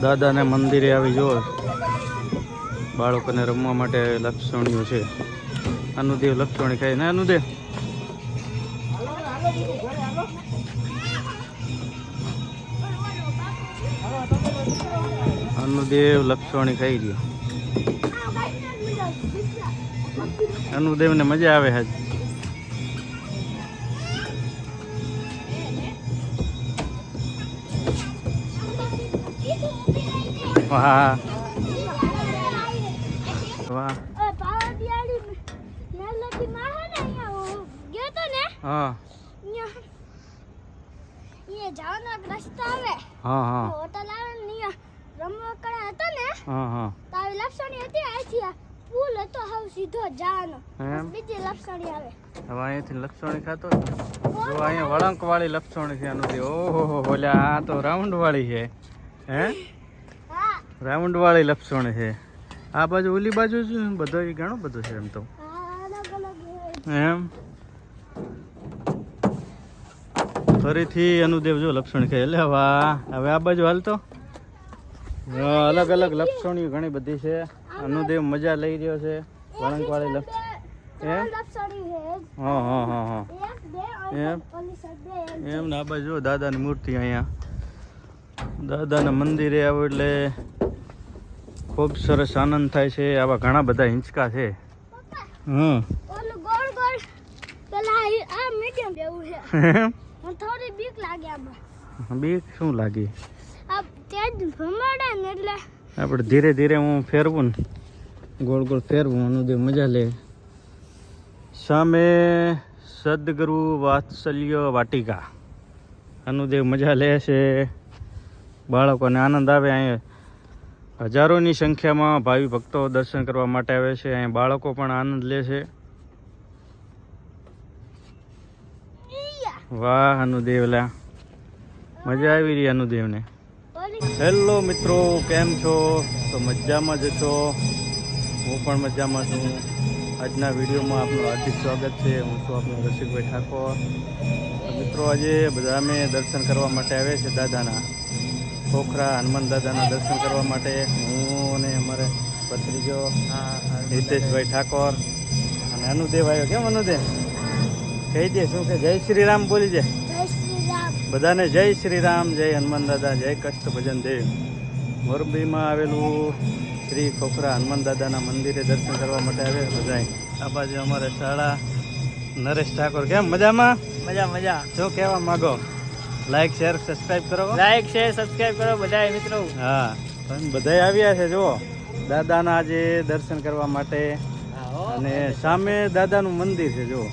દાદાને મંદિરે આવી જુઓ. બાળકોને રમવા માટે લક્ષણીઓ છે. અનુદેવ લક્ષણી ખાય ને અનુદેવ? અનુદેવ લક્ષણી ખાઈ ગયો. અનુદેવને મજા આવે છે વાહ. વાહ હા જવાનો એક રસ્તો આવે. હા હા. હોટલ આવે ને રમવા કડા હતા ને હા હા. તો આવી લપસણી હતી આથી આ પુલ હતો હાવ સીધો જવાનો. બીજી લપસણી આવે. હવે અહીંયાથી લપસણી ખાતો જો અહીંયા વળંક વાળી લપસણી છે અનુદેવ ઓહો બોલ્યા આ તો રાઉન્ડ વાળી છે. હે? હા રાઉન્ડ વાળી લપસણી છે. આ બાજુ ઓલી બાજુ બધો એ ઘણો બધો છે એમ તો. એમ? ફરીથી અનુદેવ જો લપસણ છે એટલે હવે આ બાજુ હાલતો અલગ અલગ લપસણીઓ ઘણી બધી છે. અનુદેવ મજા લઈ રહ્યો છે. વળંક વાળી લપ. એમ? ને આ બાજુ દાદાની મૂર્તિ અહીંયા. દાદાના મંદિરે આવો એટલે ખૂબ સરસ આનંદ થાય છે. આવા ઘણા બધા હિંચકા છે. હમ. ઓલું ગોળ ગોળ. પેલા આ- આ મીડિયમ જેવું છે. મને થોડી બીક લાગે આમાં. બીક શું લાગી? આ તેજ ભમાડે ને એટલે આપણે ધીરે ધીરે હું ફેરવું ને. ગોળ ગોળ ફેરવું અનુદેવ મજા લે. સામે સદગુરુ વાત્સલ્ય વાટિકા. અનુદેવ મજા લે છે. બાળકોને આનંદ આવે અહીંયા. હજારોની સંખ્યામાં ભાવિ ભક્તો દર્શન કરવા માટે આવે છે. અહીંયા બાળકો પણ આનંદ લે છે. વાહ અનુદેવલા. મજા આવી રહી અનુદેવને. હેલો મિત્રો કેમ છો? તો મજામાં જ છો? હું પણ મજામાં છું. આજના વિડીયોમાં આપનું હાર્દિક સ્વાગત છે. હું છું આપનો રસિકભાઈ ઠાકોર. મિત્રો આજે બધા અમે દર્શન કરવા માટે આવે છે દાદાના. ખોખરા હનુમાન દાદાના દર્શન કરવા માટે હું અને અમારે ભત્રીજો હિતેશભાઈ ઠાકોર અને અનુદેવ આવ્યો. કેમ અનુદેવ? કહી દે શું કે? જય શ્રી રામ બોલી દે. જય શ્રી રામ બધાને જય શ્રી રામ જય હનુમાન દાદા જય કષ્ટ ભજન દેવ. મોરબીમાં આવેલું શ્રી ખોખરા હનુમાન દાદાના મંદિરે દર્શન કરવા માટે આવે બધા આ બાજુ અમારે શાળા નરેશ ઠાકોર. કેમ? મજામાં? મજા મજા. જો કહેવા માગો? લાઈક શેર સબસ્ક્રાઇબ કરો. લાઈક શેર સબસ્ક્રાઇબ કરો બધા મિત્રો. હા. તમે બધાય આવ્યા છે જુઓ. દાદાના આજે દર્શન કરવા માટે. અને સામે દાદાનું મંદિર છે જુઓ.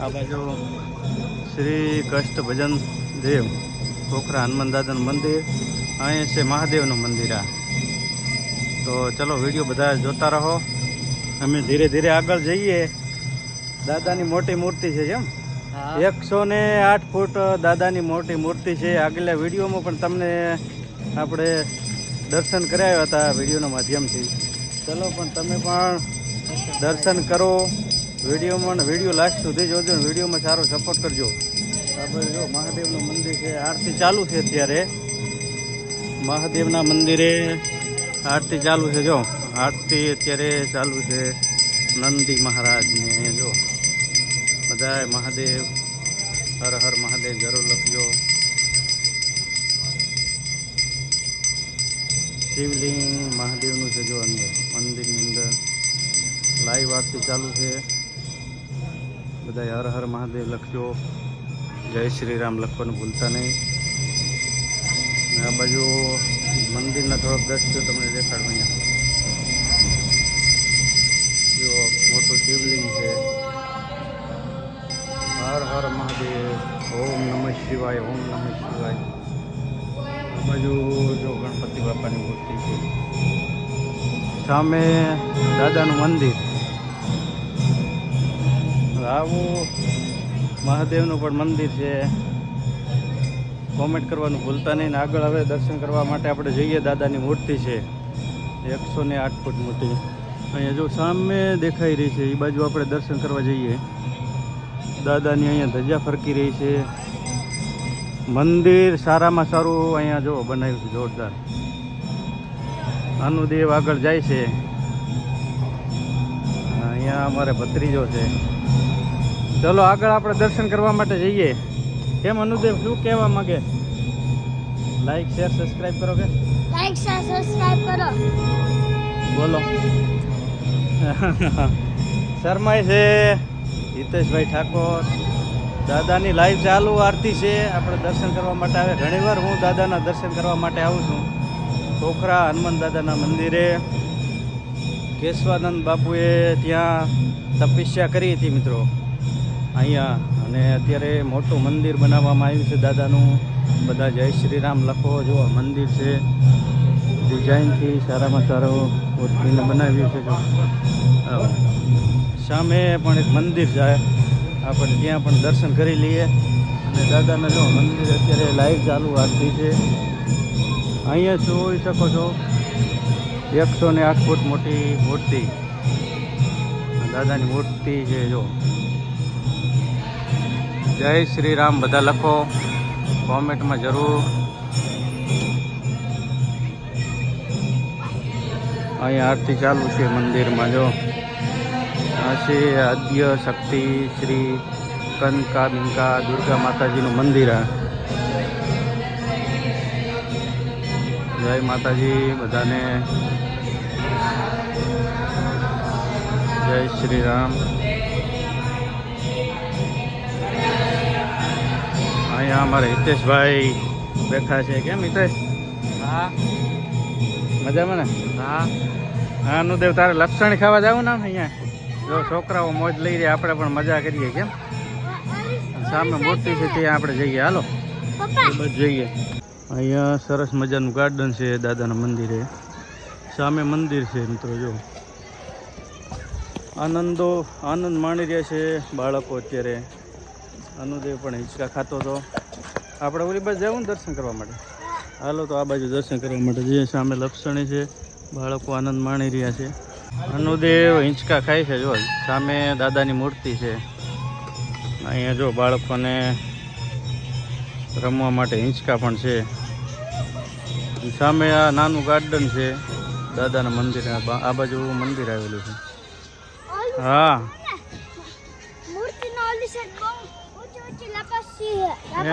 આ બાજુ શ્રી કષ્ટ ભજન દેવ ખોખરા હનુમાન દાદાનું મંદિર. અહીં છે મહાદેવનું મંદિર આ. તો ચલો વીડિયો બધા જોતા રહો. અમે ધીરે ધીરે આગળ જઈએ. દાદાની મોટી મૂર્તિ છે કેમ એકસો ને આઠ ફૂટ દાદાની મોટી મૂર્તિ છે. આગલા વિડીયોમાં પણ તમને આપણે દર્શન કરાવ્યા હતા વિડીયોના માધ્યમથી. ચલો પણ તમે પણ દર્શન કરો. વિડીયોમાં વીડિયો લાસ્ટ સુધી જોજો વિડીયોમાં સારો સપોર્ટ કરજો. આપણે જો મહાદેવનું મંદિર છે, આરતી ચાલુ છે અત્યારે. મહાદેવના મંદિરે આરતી ચાલુ છે, જો. આરતી અત્યારે ચાલુ છે નંદી મહારાજને, જો. બધાય મહાદેવ, હર હર મહાદેવ, જરૂર લખજો. શિવલિંગ મહાદેવનું છે જો અંદર, મંદિરની અંદર. લાઈવ આરતી ચાલુ છે. બધાય હર હર મહાદેવ લખજો. જય શ્રી રામ લખવાનું ભૂલતા નહીં. આ બાજુ મંદિરના થોડોક દ્રશ્યો તમને દેખાડું અહીંયા. જો મોટું શિવલિંગ છે. હર હર મહાદેવ, ઓમ નમઃ શિવાય, ઓમ નમઃ શિવાય. બાજુ જો ગણપતિ બાપાની મૂર્તિ છે. સામે દાદાનું મંદિર. આવું મહાદેવનું પણ મંદિર છે. કોમેન્ટ કરવાનું ભૂલતા નહીં ને આગળ હવે દર્શન કરવા માટે આપણે જઈએ. દાદાની મૂર્તિ છે. એકસો ને આઠ ફૂટ મોટી. અહીંયા જો સામે દેખાઈ રહી છે એ બાજુ આપણે દર્શન કરવા જઈએ. દાદાની અહીંયા ધજા ફરકી રહી છે. મંદિર સારામાં સારું અહીંયા જો બનાવ્યું છે જોરદાર. અનુદેવ આગળ જાય છે. અહીંયા અમારે ભત્રીજો છે. ચલો આગળ આપણે દર્શન કરવા માટે જઈએ. કેમ અનુદેવ શું કહેવા માંગે? લાઈક શેર સબસ્ક્રાઈબ કરો કે? લાઈક શેર સબસ્ક્રાઈબ કરો. બોલો. શર્માય છે. હિતેશભાઈ ઠાકોર. દાદાની લાઈવ ચાલુ આરતી છે. આપણે દર્શન કરવા માટે આવે. ઘણીવાર હું દાદાના દર્શન કરવા માટે આવું છું. ખોખરા હનુમાન દાદાના મંદિરે. કેશવાનંદ બાપુએ ત્યાં તપસ્યા કરી હતી મિત્રો. અહીંયા. અને અત્યારે મોટું મંદિર બનાવવામાં આવ્યું છે દાદાનું. બધા જય શ્રી રામ લખો. જો મંદિર છે. ડિઝાઇનથી સારામાં સારો બનાવ્યું છે. સામે પણ એક મંદિર છે આપણે ત્યાં પણ દર્શન કરી લઈએ. અને દાદાના જો મંદિર અત્યારે લાઈવ ચાલુ આરતી છે. અહીંયા જોઈ શકો છો, એકસો ને આઠ ફૂટ મોટી મૂર્તિ. દાદાની મૂર્તિ છે, જો. જય શ્રી રામ, બધા લખો. કોમેન્ટમાં જરૂર. અહીંયા આરતી ચાલુ છે મંદિરમાં, જો. છે આદ્ય શક્તિ શ્રી કનકા બિંકા દુર્ગા માતાજીનું મંદિર જય માતાજી બધાને. જય શ્રી રામ. અહીંયા અમારે હિતેશભાઈ બેઠા છે. કેમ હિતેશ? હા. મજામાં ને? હા. હા દેવ તારે લક્ષણ ખાવા જવું ને અહીંયા? જો છોકરાઓ મોજ લઈ રહ્યા આપણે પણ મજા કરીએ કેમ સામે મોટી છે ત્યાં આપણે જઈએ. હાલો. બસ જઈએ. અહીંયા સરસ મજાનું ગાર્ડન છે દાદાના મંદિરે. સામે મંદિર છે મિત્રો જો. આનંદો આનંદ માણી રહ્યા છે બાળકો અત્યારે. અનુદેવ પણ હિંચકા ખાતો હતો. આપણે ઓલી બાજુ જવું ને દર્શન કરવા માટે? હાલો તો આ બાજુ દર્શન કરવા માટે જે સામે લપસણી છે. બાળકો આનંદ માણી રહ્યા છે. અનુદેવ હિંચકા ખાય છે જો સામે દાદાની મૂર્તિ છે. અહીંયા જો બાળકોને રમવા માટે હિંચકા પણ છે. સામે આ નાનું ગાર્ડન છે દાદાના મંદિર. આ બાજુ મંદિર આવેલું છે. હા.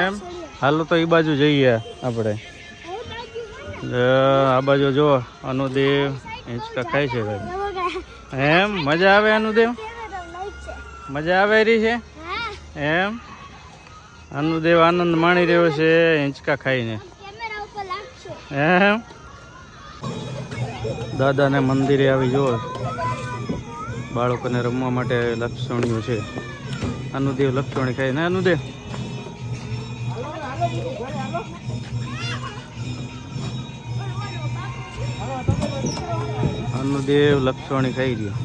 એમ? હાલો તો એ બાજુ જઈએ આપણે. આ બાજુ જો અનુદેવ હિંચકા ખાય છે ભાઈ એમ, મજા આવે અનુદેવ મજા આવે રહી છે? એમ? અનુદેવ આનંદ માણી રહ્યો છે હિંચકા ખાઈને. એમ? દાદાને મંદિરે આવી જુઓ. બાળકોને રમવા માટે લક્ષણીઓ છે. અનુદેવ લક્ષણી ખાઈને અનુદેવ અનુદેવ લક્ષણી ખાઈ રહ્યો.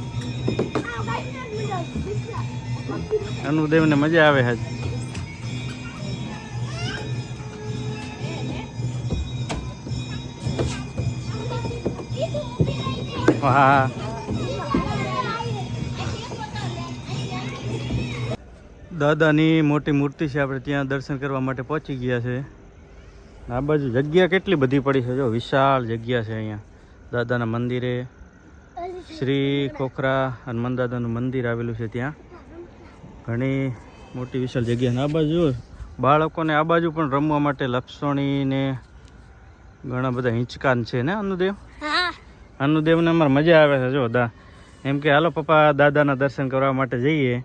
અનુદેવને મજા આવે છે હા દાદાની મોટી મૂર્તિ છે, આપણે ત્યાં દર્શન કરવા માટે પહોંચી ગયા છે. આ બાજુ જગ્યા કેટલી બધી પડી છે, જો વિશાળ જગ્યા છે અહીંયા. દાદાના મંદિરે. શ્રી ખોખરા હનુમાન દાદાનું મંદિર આવેલું છે ત્યાં. ઘણી મોટી વિશાળ જગ્યા આ બાજુ બાળકોને આ બાજુ પણ રમવા માટે લક્ષણી ને ઘણા બધા હિંચકાન છે ને અનુદેવ? અનુદેવને અમારે મજા આવે છે જો દા. એમ કે હાલો પપ્પા દાદાના દર્શન કરવા માટે જઈએ.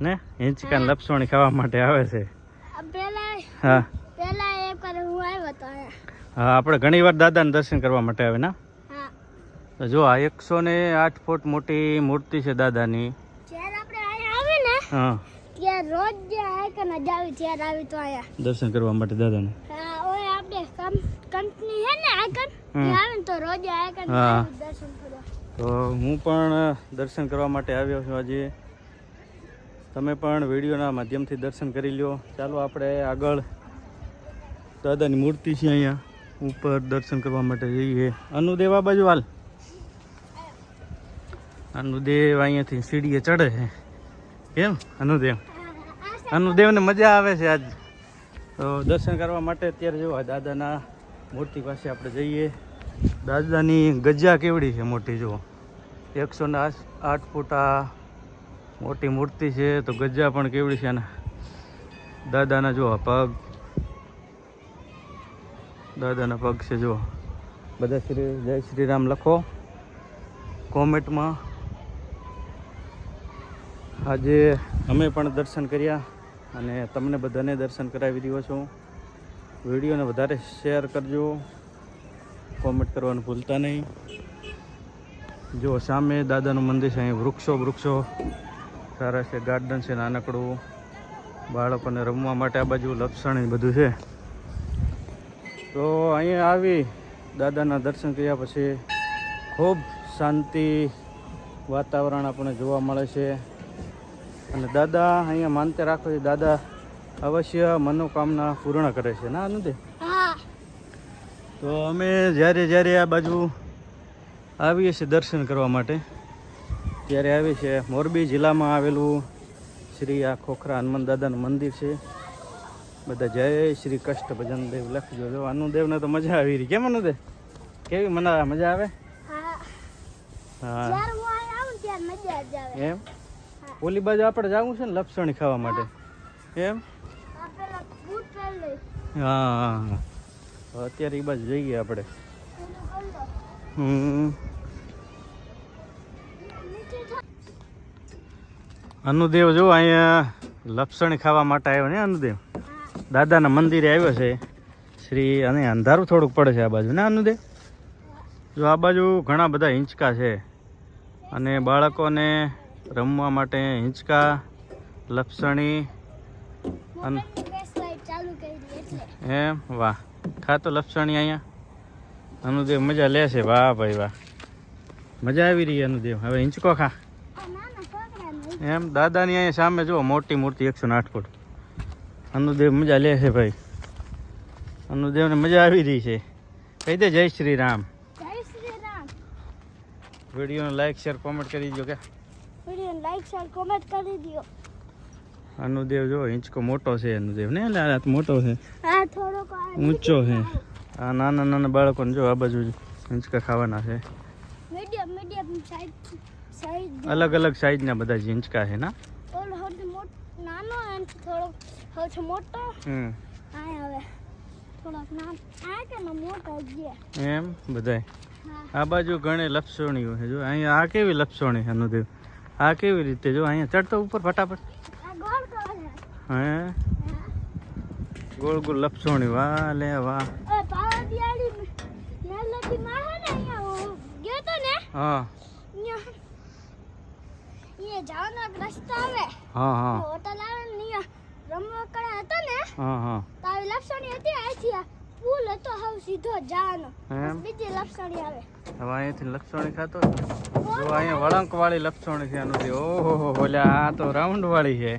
ને હિંચકાન લપસણી ખાવા માટે આવે છે. હા. હું આપણે ઘણી વાર દાદાના દર્શન કરવા માટે આવે ને. જો આ એકસો ને આઠ ફૂટ મોટી મૂર્તિ છે દાદાની. દર્શન કરવા માટે દાદાને. તો રોજ હા. તો હું પણ દર્શન કરવા માટે આવ્યો છું આજે. તમે પણ વિડીયોના માધ્યમથી દર્શન કરી લ્યો. ચાલો આપણે આગળ. દાદાની મૂર્તિ છે અહીંયા. ઉપર દર્શન કરવા માટે જઈએ. અનુદેવા બાજુ હાલ. અનુદેવ અહીંયાથી સીડીએ ચડે છે. કેમ? અનુદેવ. અનુદેવને મજા આવે છે આજ. તો દર્શન કરવા માટે અત્યારે જોવા દાદાના મૂર્તિ પાસે આપણે જઈએ. દાદાની ગજા કેવડી છે મોટી જુઓ. એકસો ને આઠ ફૂટ મોટી મૂર્તિ છે, તો ગજા પણ કેવડી છે દાદાના જુઓ પગ. દાદાના પગ છે જુઓ. બધા શ્રી, જય શ્રી રામ લખો. કોમેન્ટમાં આજે અમે પણ દર્શન કર્યા અને તમને બધાને દર્શન કરાવી રહ્યો છું. વિડીયોને વધારે શેર કરજો. કોમેન્ટ કરવાનું ભૂલતા નહીં. જો સામે દાદાનું મંદિર છે અહીં વૃક્ષો વૃક્ષો સારા છે ગાર્ડન છે, નાનકડું. બાળકોને રમવા માટે આ બાજુ એ બધું છે. તો અહીંયા આવી દાદાના દર્શન કર્યા પછી ખૂબ શાંતિ વાતાવરણ આપણને જોવા મળે છે. અને દાદા અહીંયા માનતે રાખો છે દાદા અવશ્ય મનોકામના પૂર્ણ કરે છે. ના નથી? તો અમે જ્યારે જ્યારે આ બાજુ આવીએ છીએ દર્શન કરવા માટે ત્યારે આવીએ છીએ મોરબી જિલ્લામાં આવેલું શ્રી આ ખોખરા હનુમાન દાદાનું મંદિર છે. બધા જય શ્રી કષ્ટ ભજન દેવ લખજો જો અનુદેવને તો મજા આવી રહી. કેમ અનુદેવ કેવી મને મજા આવે? હા. આવું આવે. એમ? ઓલી બાજુ આપણે જવું છે ને લપસણી ખાવા માટે. એમ? હા અત્યારે એ બાજુ જઈએ આપણે. અનુદેવ જો અહીંયા લપસણી ખાવા માટે આવ્યો ને અનુદેવ. દાદાના મંદિરે આવ્યો છે. શ્રી અને અંધારું થોડુંક પડે છે આ બાજુ. ને, અનુદેવ? જો આ બાજુ ઘણા બધા હિંચકા છે. અને બાળકોને રમવા માટે હિંચકા લપસણી અન- એમ વાહ. ખાતો લપસણી અહીંયા? અનુદેવ મજા લે છે. વાહ ભાઈ વાહ. મજા આવી રહી અનુદેવ. હવે હિંચકો ખા. એમ દાદાની અહીંયા સામે જુઓ મોટી મૂર્તિ એકસો ને આઠ ફૂટ. અનુદેવ મજા લે છે ભાઈ. અનુદેવને મજા આવી રહી છે. કહી દે જય શ્રી રામ. વિડીયોને લાઈક શેર કોમેન્ટ કરી દો કે. લાઈક શેર કોમેન્ટ કરી દો અનુદેવ જો હિંચકો મોટો છે અનુદેવ ને? એટલે આ મોટો છે. થોડોક ઊંચો છે. આ નાના નાના બાળકોને જો આ બાજુ હિંચકા ખાવાના છે. મીડિયમ મીડિયમ સાઈઝ સાઈઝ અલગ અલગ સાઈઝના બધા હિંચકા છે ના? ઓલો સૌથી મોટો નાનો અને થોડોક સૌથી મોટો. હમ. આ હવે થોડોક નાનો. આ કે મોટો જ. એમ? બધાય. આ બાજુ ઘણી લપસણીઓ છે જો. અહીંયા આ કેવી લપસણી અનુદેવ? આ કેવી રીતે? જો અહીંયા ચડતો ઉપર ફટાફટ. હે? ગોળ ગોળ લપસોણી. વાહ લે વાહ. હે હું. હા હા હા. હોટલ આવે ને રમવા કડા હતા ને? હા હા. તાવી લપસોણી હતી અહીંથી આ પુલ હતો હવે સીધો જાનો બીજી લપસણી આવે. હવે અહીંયાથી લપસણી ખાતો જો અહીંયા વળંક વાળી લપસણી છે અનુદેવ ઓહો હો ઓલા આ તો રાઉન્ડ વાળી છે.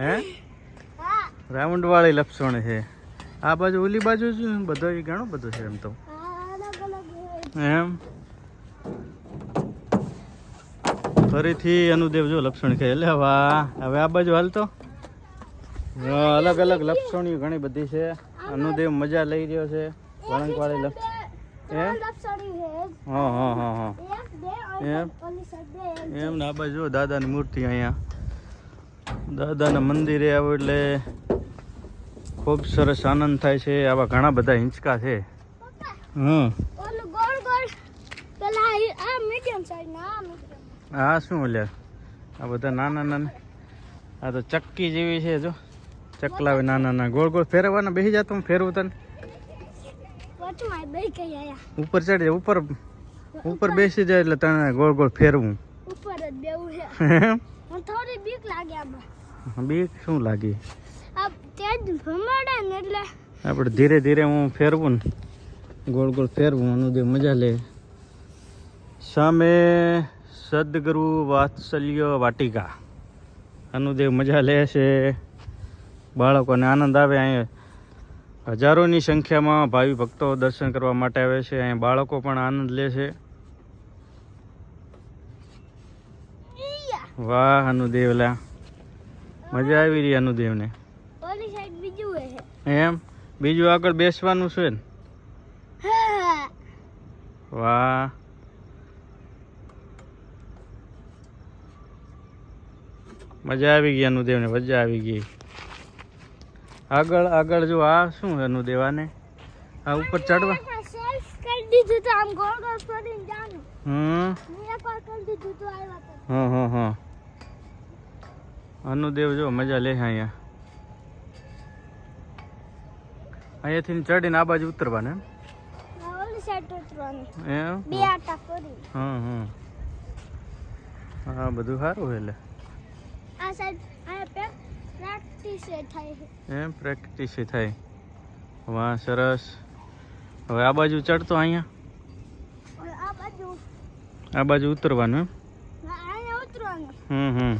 હે? રાઉન્ડ વાળી લપસણી છે. આ બાજુ ઓલી બાજુ જ બધો એ ઘણું બધું છે એમ તો. એમ? ફરીથી અનુદેવ જો લપસણી ખાય. એટલે હવે આ બાજુ હાલતો. અલગ અલગ લપસણીઓ ઘણી બધી છે. અનુદેવ મજા લઈ રહ્યો છે. વળંક વાળી હા હા હા હા. એમ? એમ. ને આ બાજુ દાદાની મૂર્તિ અહીંયા. દાદાના મંદિરે આવો એટલે ખૂબ સરસ આનંદ થાય છે. આવા ઘણા બધા હિંચકા છે. હમ. આ શું ઓલ્યા આ બધા નાના નાના આ તો ચક્કી જેવી છે જો. ચકલા ના નાના નાના. ગોળ ગોળ ફેરવવાના બેસી જતો હું ફેરવું તને. ઉપર ચડી ઉપર ઉપર બેસી જાય એટલે તને ગોળ ગોળ ફેરવું. ઉપર જ બેવું છે. થોડી બીક લાગે આમાં. બીક શું લાગી? ને આપણે ધીરે ધીરે હું ફેરવું ને. ગોળ ગોળ ફેરવું અનુદેવ મજા લે. સામે સદગુરુ વાત્સલ્ય વાટિકા. અનુદેવ મજા લે છે બાળકોને આનંદ આવે અહીંયા હજારોની સંખ્યામાં ભાવિ ભક્તો દર્શન કરવા માટે આવે છે અહીંયા બાળકો પણ આનંદ લે છે. વાહ અનુદેવ લા. મજા આવી રહી અનુદેવને. એમ? બીજું આગળ બેસવાનું છે ને? વાહ. મજા આવી ગઈ અનુદેવને મજા આવી ગઈ. આગળ આગળ જો આ શું એનું દેવાને આ ઉપર ચડવા. અનુદેવ જો મજા લે અહીંયા. અહીંયાથી ચડીને આ બાજુ ઉતરવાને હા બધું સારું એટલે આ સાઈડ પ્રેક્ટિસ થાય. એમ પ્રેક્ટિસ થાય. વાહ સરસ. હવે આ બાજુ ચડતો અહીંયા? આ બાજુ. આ બાજુ ઉતરવાનું એમ? ઉતરવાનું. હમ હમ.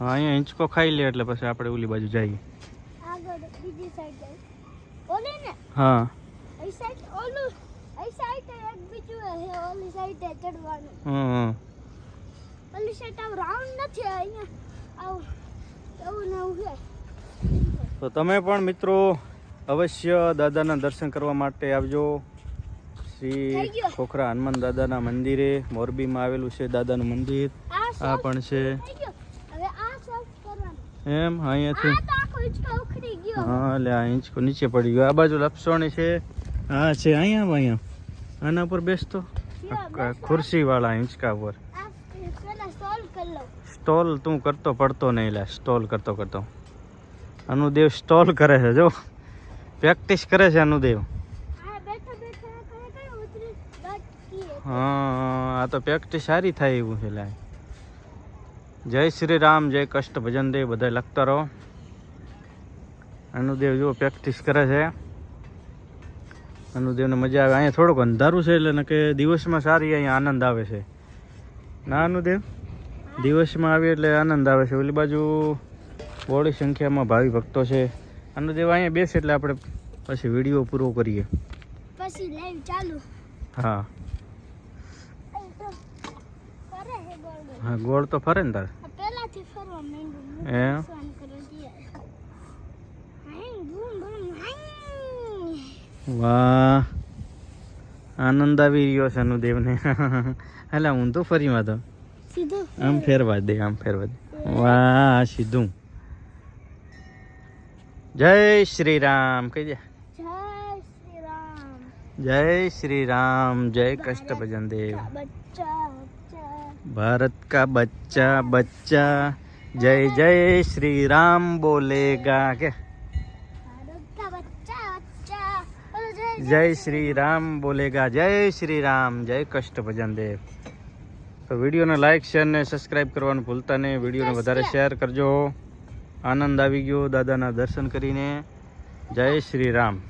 અહીંયા હા હિંચકો ખાઈ લે એટલે પછી આપણે ઓલી બાજુ જઈએ. આગળ બીજી સાઈડ ઓલી ને? હા. એ સાઈડ ઓલું એ સાઈડ એક બીજું ઓલી સાઈડ ચડવાનું. હમ હમ. ઓલી સાઈડ આવ રાઉન્ડ નથી અહીંયા આવ એવું ને એવું છે તો તમે પણ મિત્રો અવશ્ય દાદાના દર્શન કરવા માટે આવજો શ્રી ખોખરા હનુમાન દાદાના મંદિરે મોરબીમાં આવેલું છે દાદાનું મંદિર આ પણ છે એમ અહીંયાથી હા એટલે આ હિંચકો નીચે પડી ગયો આ બાજુ લપસણી છે હા છે અહીંયા અહીંયા આના પર બેસતો ખુરશી વાળા હિંચકા પર આ પેલા સોલ્વ કરી લઉં સ્ટોલ તું કરતો પડતો નહીં લે સ્ટોલ કરતો કરતો. અનુદેવ સ્ટોલ કરે છે જો. પ્રેક્ટિસ કરે છે અનુદેવ. હા આ તો. પ્રેક્ટિસ સારી થાય એવું છે લે. જય શ્રી રામ જય કષ્ટ ભજન દેવ બધા લખતા રહો. અનુદેવ જો પ્રેક્ટિસ કરે છે. અનુદેવને મજા આવે. અહીંયા થોડુંક અંધારું છે એટલે કે દિવસમાં સારી અહીંયા આનંદ આવે છે. ના અનુદેવ દિવસમાં આવીએ એટલે આનંદ આવે છે. ઓલી બાજુ બોડી સંખ્યામાં ભાવિ ભક્તો છે. અનુદેવ અહીંયા બેસે એટલે આપણે પછી વીડિયો પૂરો કરીએ. પછી લાઈવ ચાલુ. હા. હે ગોળ તો ફરે ને તારે? પહેલાથી ફરવા હે? વાહ. આનંદ આવી રહ્યો છે અનુદેવને. એટલે હું તો ફરીમાં તો સીધું આમ ફેરવા દે આમ ફેરવા દે વાહ સીધું જય શ્રી રામ કહી દે જય શ્રી રામ જય શ્રી રામ જય કષ્ટ ભજન દેવ का बच्चा बच्चा भारत का बच्चा बच्चा जय जय श्री राम बोलेगा के भारत का बच्चा बच्चा बोलो जय જય શ્રી રામ તો વિડીયોને લાઇક શેર ને સબસ્ક્રાઈબ કરવાનું ભૂલતા નહીં. વિડીયોને વધારે શેર કરજો. આનંદ આવી ગયો દાદાના દર્શન કરીને. જય શ્રી રામ.